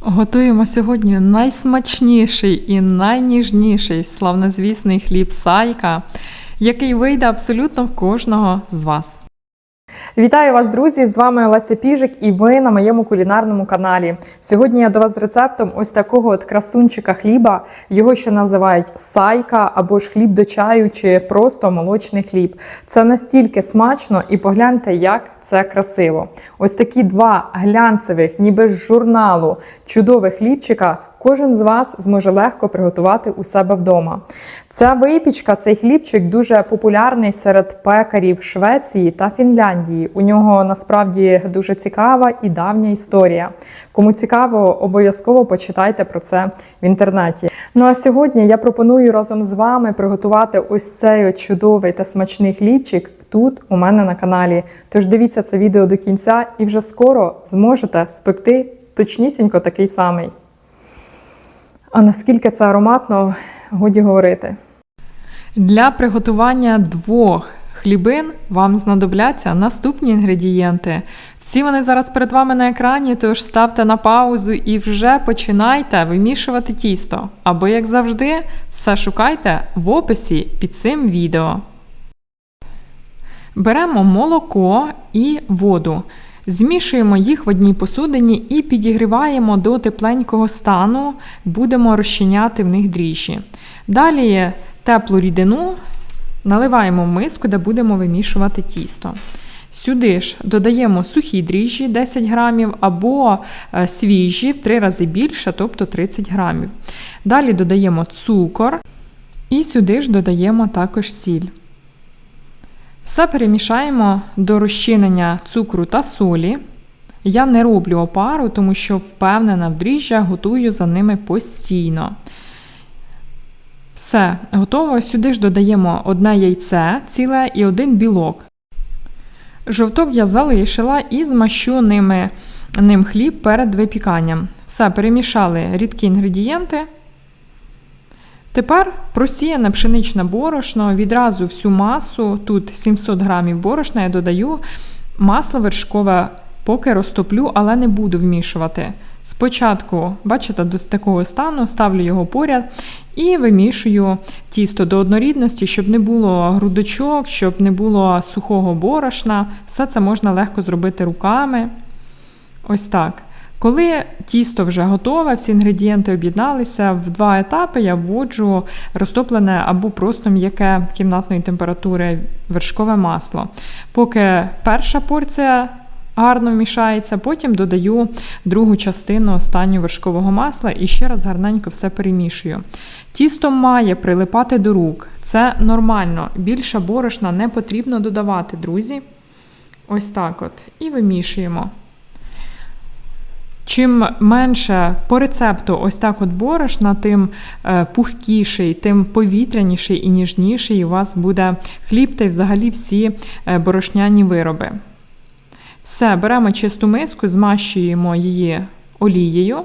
Готуємо сьогодні найсмачніший і найніжніший славнозвісний хліб сайка, який вийде абсолютно в кожного з вас. Вітаю вас, друзі! З вами Олеся Піжик, і ви на моєму кулінарному каналі. Сьогодні я до вас з рецептом ось такого от красунчика хліба. Його ще називають сайка або ж хліб до чаю, чи просто молочний хліб. Це настільки смачно, і погляньте, як це красиво. Ось такі два глянцевих, ніби з журналу, чудових хлібчика. Кожен з вас зможе легко приготувати у себе вдома. Ця випічка, цей хлібчик дуже популярний серед пекарів Швеції та Фінляндії. У нього насправді дуже цікава і давня історія. Кому цікаво, обов'язково почитайте про це в інтернеті. Ну а сьогодні я пропоную разом з вами приготувати ось цей чудовий та смачний хлібчик. Тут у мене на каналі. Тож дивіться це відео до кінця і вже скоро зможете спекти точнісінько такий самий. А наскільки це ароматно, годі говорити. Для приготування двох хлібин вам знадобляться наступні інгредієнти. Всі вони зараз перед вами на екрані, тож ставте на паузу і вже починайте вимішувати тісто. Або, як завжди, все шукайте в описі під цим відео. Беремо молоко і воду. Змішуємо їх в одній посудині і підігріваємо до тепленького стану, будемо розчиняти в них дріжджі. Далі теплу рідину наливаємо в миску, де будемо вимішувати тісто. Сюди ж додаємо сухі дріжджі 10 грамів або е, свіжі в 3 рази більше, тобто 30 грамів. Далі додаємо цукор і сюди ж додаємо також сіль. Все перемішаємо до розчинення цукру та солі. Я не роблю опару, тому що впевнена в дріжджах, готую за ними постійно. Все, готово. Сюди ж додаємо одне яйце ціле і один білок. Жовток я залишила і змащу ними, ним хліб перед випіканням. Все, перемішали рідкі інгредієнти. Тепер просіяне пшеничне борошно, відразу всю масу, тут 700 грамів борошна, я додаю масло вершкове, поки розтоплю, але не буду вмішувати. Спочатку, бачите, до такого стану ставлю його поряд і вимішую тісто до однорідності, щоб не було грудочок, щоб не було сухого борошна. Все це можна легко зробити руками. Ось так. Коли тісто вже готове, всі інгредієнти об'єдналися, в два етапи я вводжу розтоплене або просто м'яке кімнатної температури вершкове масло. Поки перша порція гарно вмішається, потім додаю другу частину останнього вершкового масла і ще раз гарненько все перемішую. Тісто має прилипати до рук. Це нормально. Більше борошна не потрібно додавати, друзі. Ось так от. І вимішуємо. Чим менше по рецепту ось так от борошна, тим е, пухкіший, тим повітряніший і ніжніший у вас буде хліб та й взагалі всі е, борошняні вироби. Все, беремо чисту миску, змащуємо її олією.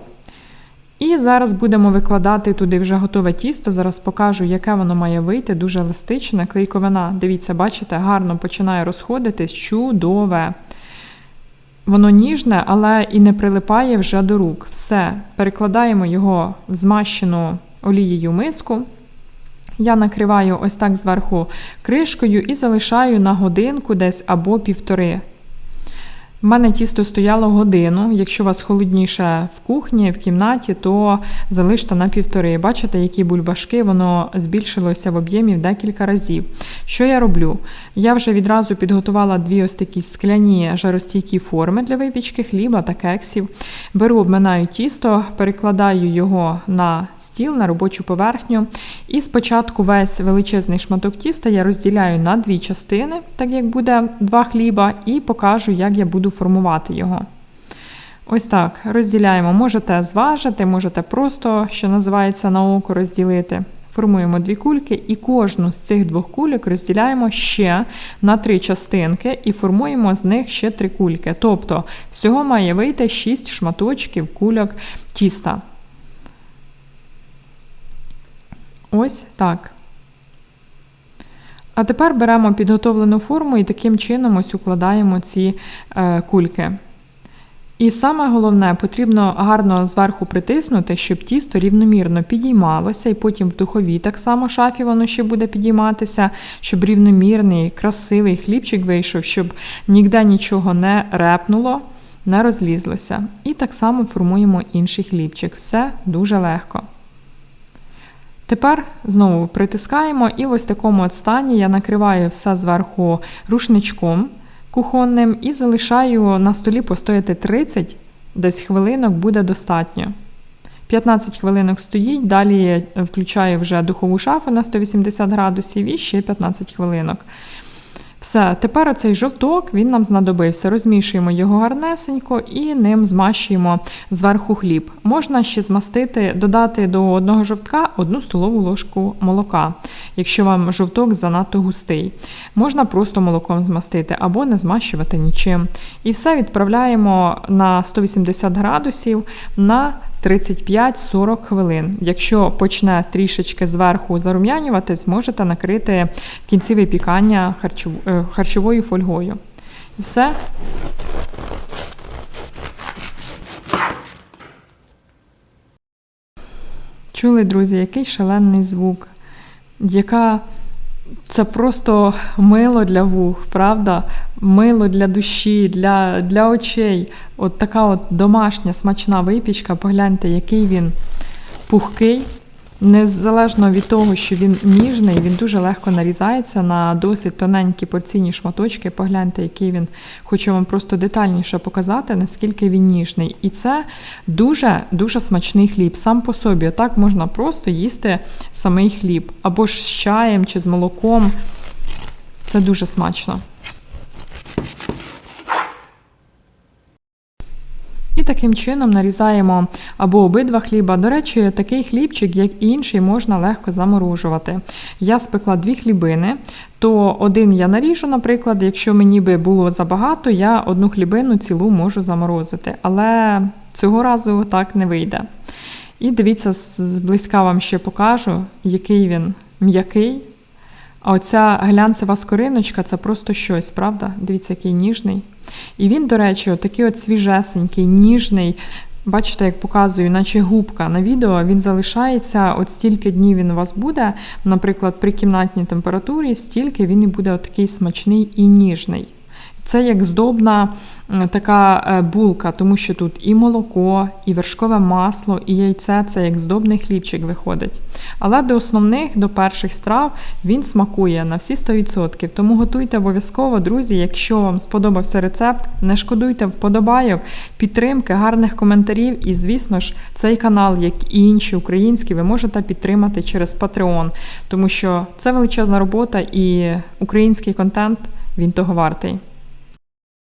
І зараз будемо викладати туди вже готове тісто. Зараз покажу, яке воно має вийти. Дуже еластичне. Клейковина, дивіться, бачите, гарно починає розходитись, чудове. Воно ніжне, але і не прилипає вже до рук. Все, перекладаємо його в змащену олією миску. Я накриваю ось так зверху кришкою і залишаю на годинку десь або півтори. У мене тісто стояло годину. Якщо у вас холодніше в кухні, в кімнаті, то залиште на півтори. Бачите, які бульбашки, воно збільшилося в об'ємі в декілька разів. Що я роблю? Я вже відразу підготувала дві ось такі скляні жаростійкі форми для випічки хліба та кексів. Беру, обминаю тісто, перекладаю його на стіл, на робочу поверхню. І спочатку весь величезний шматок тіста я розділяю на дві частини, так як буде два хліба, і покажу, як я буду формувати його. Ось так розділяємо. Можете зважити, можете просто, що називається, на око розділити. Формуємо дві кульки, і кожну з цих двох кульок розділяємо ще на три частинки і формуємо з них ще три кульки. Тобто, всього має вийти 6 шматочків кульок тіста. Ось так. А тепер беремо підготовлену форму і таким чином ось укладаємо ці е, кульки. І саме головне, потрібно гарно зверху притиснути, щоб тісто рівномірно підіймалося, і потім в духовій так само шафі воно ще буде підійматися, щоб рівномірний, красивий хлібчик вийшов, щоб ніде нічого не репнуло, не розлізлося. І так само формуємо інший хлібчик. Все дуже легко. Тепер знову притискаємо, і в ось такому от стані я накриваю все зверху рушничком кухонним і залишаю на столі постояти 30 десь хвилинок буде достатньо. 15 хвилинок стоїть, далі включаю вже духову шафу на 180 градусів і ще 15 хвилинок. Все, тепер оцей жовток він нам знадобився. Розмішуємо його гарнесенько і ним змащуємо зверху хліб. Можна ще змастити, додати до одного жовтка одну столову ложку молока, якщо вам жовток занадто густий. Можна просто молоком змастити або не змащувати нічим. І все відправляємо на 180 градусів на 35-40 хвилин. Якщо почне трішечки зверху зарум'янюватись, можете накрити в кінці випікання е, харчовою фольгою. І все. Чули, друзі, який шалений звук, яка це просто мило для вух, правда? Мило для душі, для, для очей. От така от домашня смачна випічка. Погляньте, який він пухкий. Незалежно від того, що він ніжний, він дуже легко нарізається на досить тоненькі порційні шматочки. Погляньте, який він, хочу вам просто детальніше показати, наскільки він ніжний. І це дуже дуже смачний хліб. Сам по собі. Так можна просто їсти самий хліб, або ж з чаєм чи з молоком. Це дуже смачно. Таким чином нарізаємо або обидва хліба. До речі, такий хлібчик, як інший, можна легко заморожувати. Я спекла дві хлібини, то один я наріжу, наприклад, якщо мені би було забагато, я одну хлібину цілу можу заморозити. Але цього разу так не вийде. І дивіться, зблизька вам ще покажу, який він м'який. А оця глянцева скориночка це просто щось, правда? Дивіться, який ніжний. І він, до речі, такий от свіжесенький, ніжний. Бачите, як показую, наче губка на відео, він залишається, от стільки днів він у вас буде, наприклад, при кімнатній температурі, стільки він і буде от такий смачний і ніжний. Це як здобна така е, булка, тому що тут і молоко, і вершкове масло, і яйце це як здобний хлібчик виходить. Але до основних, до перших страв він смакує на всі 100%. Тому готуйте обов'язково, друзі. Якщо вам сподобався рецепт, не шкодуйте вподобайок, підтримки, гарних коментарів. І, звісно ж, цей канал, як і інші українські, ви можете підтримати через Patreon, тому що це величезна робота і український контент він того вартий.